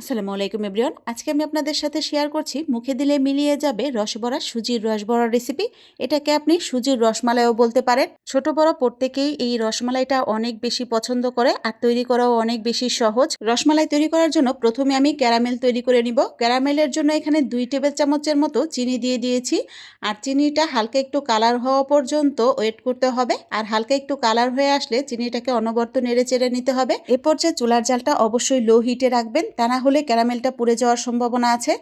আসসালামু আলাইকুম, এভরিওয়ান। আজকে আমি আপনাদের সাথে শেয়ার করছি, মুখে দিলে মিলিয়ে যাবে রসবড়া সুজির রসবড়া রেসিপি এটাকে আপনি সুজির রসমালাইও বলতে পারেন। ছোট বড় প্রত্যেকেই এই রসমালাইটা অনেক বেশি পছন্দ করে আর তৈরি করাও অনেক বেশি সহজ। রসমালাই তৈরি করার জন্য প্রথমে আমি ক্যারামেল তৈরি করে নিব। ক্যারামেলের জন্য এখানে দুই টেবিল চামচের মতো চিনি দিয়ে দিয়েছি। আর চিনিটা হালকা একটু কালার হওয়া পর্যন্ত ওয়েট করতে হবে। আর হালকা একটু কালার হয়ে আসলে চিনিটাকে অনবর্ত নেড়ে চেড়ে নিতে হবে। এ পর্যায়ে চুলার জালটা অবশ্যই লো হিটে রাখবেন। তা না হলে ক্যারামেলটা পুড়ে যাওয়ার সম্ভাবনা আছে।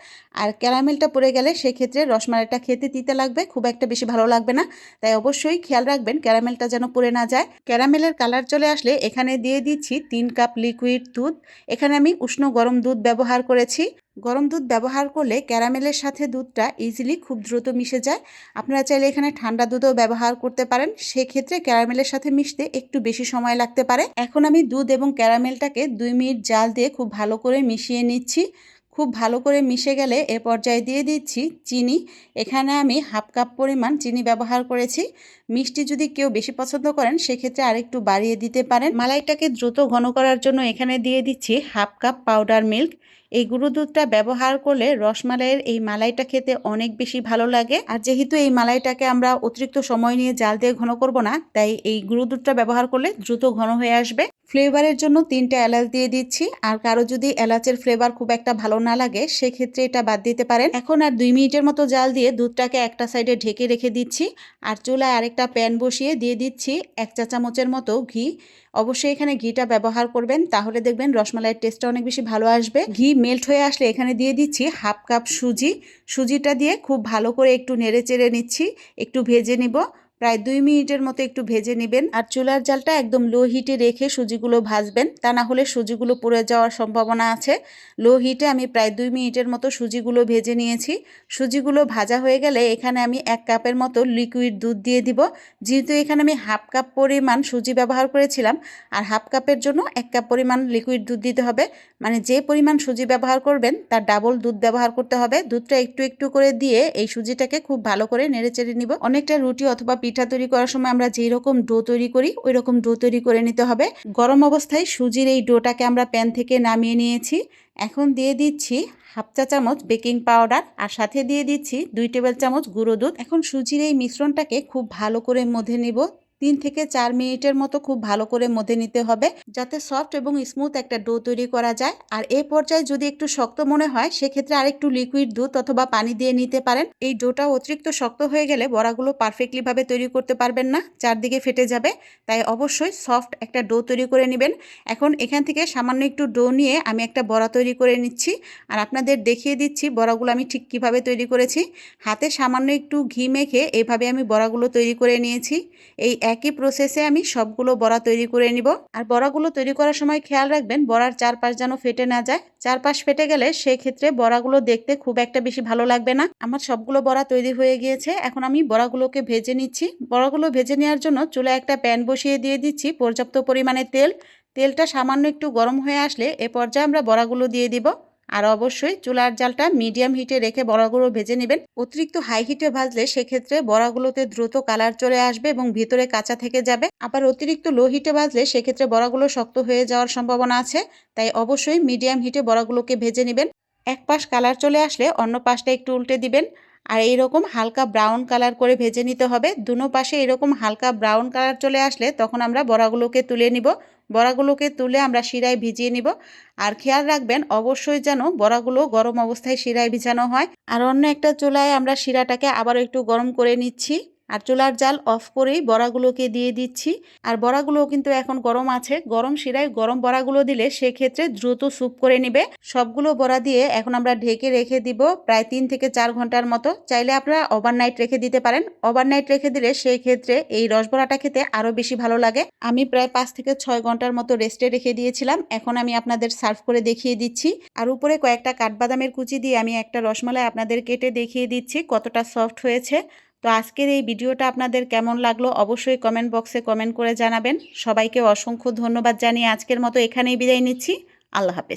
আর ক্যারামেলটা পুড়ে গেলে সেক্ষেত্রে রসমালাইটা খেতে তিতে লাগবে, খুব একটা বেশি ভালো লাগবে না। তাই অবশ্যই খেয়াল রাখবেন ক্যারামেলটা যেন পুড়ে না যায়। ক্যারামেলের কালার চলে আসলে এখানে দিয়ে দিচ্ছি তিন কাপ লিকুইড দুধ। এখানে আমি উষ্ণ গরম দুধ ব্যবহার করেছি। গরম দুধ ব্যবহার করলে ক্যারামেলের সাথে দুধটা ইজিলি খুব দ্রুত মিশে যায়। আপনারা চাইলে এখানে ঠান্ডা দুধও ব্যবহার করতে পারেন। সেক্ষেত্রে ক্যারামেলের সাথে মিশতে একটু বেশি সময় লাগতে পারে। এখন আমি দুধ এবং ক্যারামেলটাকে দুই মিনিট জাল দিয়ে খুব ভালো করে মিশিয়ে নিচ্ছি। খুব ভালো করে মিশে গেলে এ পর্যায়ে দিয়ে দিচ্ছি চিনি। এখানে আমি হাফ কাপ পরিমাণ চিনি ব্যবহার করেছি। মিষ্টি যদি কেউ বেশি পছন্দ করেন, সেক্ষেত্রে আরেকটু বাড়িয়ে দিতে পারেন। মালাইটাকে দ্রুত ঘন করার জন্য এখানে দিয়ে দিচ্ছি হাফ কাপ পাউডার মিল্ক। এই গুঁড়ো দুধটা ব্যবহার করলে রসমালাইয়ের এই মালাইটা খেতে অনেক বেশি ভালো লাগে। আর যেহেতু এই মালাইটাকে আমরা অতিরিক্ত সময় নিয়ে জাল দিয়ে ঘন করব না, তাই এই গুঁড়ো দুধটা ব্যবহার করলে দ্রুত ঘন হয়ে আসবে। ফ্লেভারের জন্য তিনটা এলাচ দিয়ে দিচ্ছি। আর কারও যদি এলাচের ফ্লেভার খুব একটা ভালো না লাগে, সেক্ষেত্রে এটা বাদ দিতে পারেন। এখন আর দুই মিনিটের মতো জাল দিয়ে দুধটাকে একটা সাইডে ঢেকে রেখে দিচ্ছি। আর চুলায় আরেকটা প্যান বসিয়ে দিয়ে দিচ্ছি এক চা চামচের মতো ঘি। অবশ্যই এখানে ঘিটা ব্যবহার করবেন, তাহলে দেখবেন রসমালাইয়ের টেস্টটা অনেক বেশি ভালো আসবে। ঘি মেল্ট হয়ে আসলে এখানে দিয়ে দিচ্ছি হাফ কাপ সুজি। সুজিটা দিয়ে খুব ভালো করে একটু নেড়ে চেড়ে নিচ্ছি, একটু ভেজে নিব। প্রায় দুই মিনিটের মতো একটু ভেজে নেবেন আর চুলার জালটা একদম লো হিটে রেখে সুজিগুলো ভাজবেন। তা না হলে সুজিগুলো পুড়ে যাওয়ার সম্ভাবনা আছে। লো হিটে আমি প্রায় দুই মিনিটের মতো সুজিগুলো ভেজে নিয়েছি। সুজিগুলো ভাজা হয়ে গেলে এখানে আমি এক কাপের মতো লিকুইড দুধ দিয়ে দিব। যেহেতু এখানে আমি হাফ কাপ পরিমাণ সুজি ব্যবহার করেছিলাম, আর হাফ কাপের জন্য এক কাপ পরিমাণ লিকুইড দুধ দিতে হবে। মানে যে পরিমাণ সুজি ব্যবহার করবেন, তার ডাবল দুধ ব্যবহার করতে হবে। দুধটা একটু একটু করে দিয়ে এই সুজিটাকে খুব ভালো করে নেড়ে চেড়ে নিব। অনেকটা রুটি অথবা পিঠা তৈরি করার সময় আমরা যেই রকম ডো তৈরি করি, ওই রকম ডো তৈরি করে নিতে হবে। গরম অবস্থায় সুজির এই ডোটাকে আমরা প্যান থেকে নামিয়ে নিয়েছি। এখন দিয়ে দিচ্ছি হাফ চা চামচ বেকিং পাউডার আর সাথে দিয়ে দিচ্ছি দুই টেবিল চামচ গুঁড়ো দুধ। এখন সুজির এই মিশ্রণটাকে খুব ভালো করে মধ্যে নিব। তিন থেকে চার মিনিটের মতো খুব ভালো করে মধ্যে নিতে হবে যাতে সফট এবং স্মুথ একটা ডো তৈরি করা যায়। আর এ পর্যায়ে যদি একটু শক্ত মনে হয়, সেক্ষেত্রে আরেকটু লিকুইড দুধ অথবা পানি দিয়ে নিতে পারেন। এই ডোটা অতিরিক্ত শক্ত হয়ে গেলে বড়াগুলো পারফেক্টলিভাবে তৈরি করতে পারবেন না, চারদিকে ফেটে যাবে। তাই অবশ্যই সফট একটা ডো তৈরি করে নেবেন। এখন এখান থেকে সামান্য একটু ডো নিয়ে আমি একটা বড়া তৈরি করে নিচ্ছি। আর আপনাদের দেখিয়ে দিচ্ছি বড়াগুলো আমি ঠিক কীভাবে তৈরি করেছি। হাতে সামান্য একটু ঘি মেখে এভাবে আমি বড়াগুলো তৈরি করে নিয়েছি। এই একই প্রসেসে আমি সবগুলো বড়া তৈরি করে নিব। আর বড়াগুলো তৈরি করার সময় খেয়াল রাখবেন, বড়ার চারপাশ যেন ফেটে না যায়। চারপাশ ফেটে গেলে সেক্ষেত্রে বড়াগুলো দেখতে খুব একটা বেশি ভালো লাগবে না। আমার সবগুলো বড়া তৈরি হয়ে গিয়েছে, এখন আমি বড়াগুলোকে ভেজে নিচ্ছি। বড়াগুলো ভেজে নেওয়ার জন্য চুলে একটা প্যান বসিয়ে দিয়ে দিচ্ছি পর্যাপ্ত পরিমাণে তেল। তেলটা সামান্য একটু গরম হয়ে আসলে এ পর্যায়ে আমরা বড়াগুলো দিয়ে দিব। আর অবশ্যই চুলার জালটা মিডিয়াম হিটে রেখে বড়াগুলো ভেজে নেবেন। অতিরিক্ত হাই হিটে ভাজলে সেক্ষেত্রে বড়াগুলোতে দ্রুত কালার চলে আসবে এবং ভিতরে কাঁচা থেকে যাবে। আবার অতিরিক্ত লো হিটে ভাজলে সেক্ষেত্রে বড়াগুলো শক্ত হয়ে যাওয়ার সম্ভাবনা আছে, তাই অবশ্যই মিডিয়াম হিটে বড়াগুলোকে ভেজে নেবেন। এক পাশ কালার চলে আসলে অন্য পাশটা একটু উল্টে দিবেন। আর এইরকম হালকা ব্রাউন কালার করে ভেজে নিতে হবে। দুনো পাশে এরকম হালকা ব্রাউন কালার চলে আসলে তখন আমরা বড়াগুলোকে তুলে নিব। বড়াগুলোকে তুলে আমরা শিরায় ভিজিয়ে নিব। আর খেয়াল রাখবেন, অবশ্যই যেন বড়াগুলো গরম অবস্থায় শিরায় ভিজানো হয়। আর অন্য একটা চুলায় আমরা শিরাটাকে আবার একটু গরম করে নিচ্ছি। আর চুলার জাল অফ করেই বড়াগুলোকে দিয়ে দিচ্ছি। আর বড়াগুলো কিন্তু এখন গরম আছে। গরম শিরায় গরম বড়াগুলো দিলে সেক্ষেত্রে দ্রুত স্যুপ করে নেবে। সবগুলো বড়া দিয়ে এখন আমরা ঢেকে রেখে দিব প্রায় তিন থেকে চার ঘণ্টার মতো। চাইলে আপনারা ওভারনাইট রেখে দিতে পারেন। ওভারনাইট রেখে দিলে সেই ক্ষেত্রে এই রসবড়াটা খেতে আরও বেশি ভালো লাগে। আমি প্রায় পাঁচ থেকে ছয় ঘণ্টার মতো রেস্টে রেখে দিয়েছিলাম। এখন আমি আপনাদের সার্ভ করে দেখিয়ে দিচ্ছি। আর উপরে কয়েকটা কাঠবাদামের কুচি দিয়ে আমি একটা রসমালাই আপনাদের কেটে দেখিয়ে দিচ্ছি কতটা সফট হয়েছে। তো আজকের এই ভিডিওটা আপনাদের কেমন লাগল অবশ্যই কমেন্ট বক্সে কমেন্ট করে জানাবেন। সবাইকে অসংখ্য ধন্যবাদ জানিয়ে আজকের মতো এখানেই বিদায় নিচ্ছি। আল্লাহ হাফেজ।